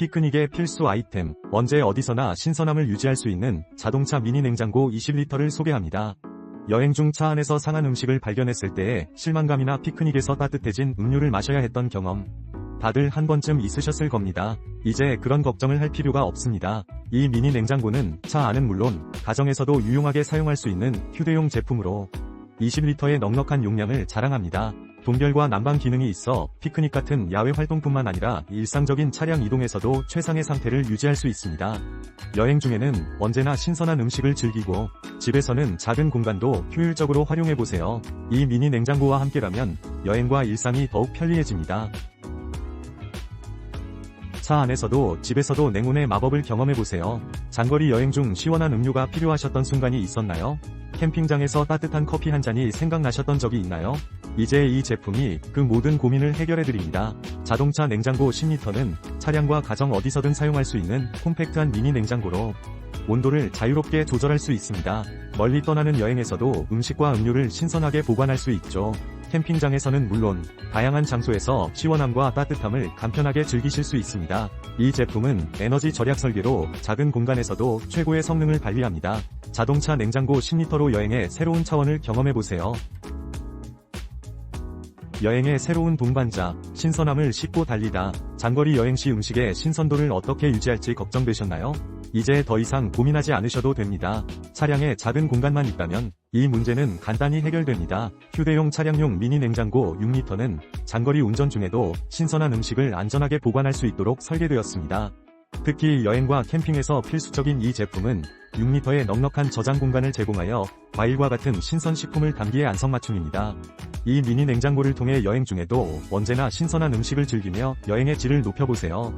피크닉의 필수 아이템, 언제 어디서나 신선함을 유지할 수 있는 자동차 미니 냉장고 20리터를 소개합니다. 여행 중 차 안에서 상한 음식을 발견했을 때의 실망감이나 피크닉에서 따뜻해진 음료를 마셔야 했던 경험. 다들 한 번쯤 있으셨을 겁니다. 이제 그런 걱정을 할 필요가 없습니다. 이 미니 냉장고는 차 안은 물론 가정에서도 유용하게 사용할 수 있는 휴대용 제품으로 20리터의 넉넉한 용량을 자랑합니다. 동결과 난방 기능이 있어 피크닉 같은 야외 활동뿐만 아니라 일상적인 차량 이동에서도 최상의 상태를 유지할 수 있습니다. 여행 중에는 언제나 신선한 음식을 즐기고 집에서는 작은 공간도 효율적으로 활용해보세요. 이 미니 냉장고와 함께라면 여행과 일상이 더욱 편리해집니다. 차 안에서도 집에서도 냉온의 마법을 경험해보세요. 장거리 여행 중 시원한 음료가 필요하셨던 순간이 있었나요? 캠핑장에서 따뜻한 커피 한 잔이 생각나셨던 적이 있나요? 이제 이 제품이 그 모든 고민을 해결해드립니다. 자동차 냉장고 10리터는 차량과 가정 어디서든 사용할 수 있는 콤팩트한 미니 냉장고로 온도를 자유롭게 조절할 수 있습니다. 멀리 떠나는 여행에서도 음식과 음료를 신선하게 보관할 수 있죠. 캠핑장에서는 물론 다양한 장소에서 시원함과 따뜻함을 간편하게 즐기실 수 있습니다. 이 제품은 에너지 절약 설계로 작은 공간에서도 최고의 성능을 발휘합니다. 자동차 냉장고 10리터로 여행의 새로운 차원을 경험해보세요. 여행의 새로운 동반자, 신선함을 싣고 달리다. 장거리 여행 시 음식의 신선도를 어떻게 유지할지 걱정되셨나요? 이제 더 이상 고민하지 않으셔도 됩니다. 차량에 작은 공간만 있다면 이 문제는 간단히 해결됩니다. 휴대용 차량용 미니 냉장고 6리터는 장거리 운전 중에도 신선한 음식을 안전하게 보관할 수 있도록 설계되었습니다. 특히 여행과 캠핑에서 필수적인 이 제품은 6리터의 넉넉한 저장 공간을 제공하여 과일과 같은 신선 식품을 담기에 안성맞춤입니다. 이 미니 냉장고를 통해 여행 중에도 언제나 신선한 음식을 즐기며 여행의 질을 높여보세요.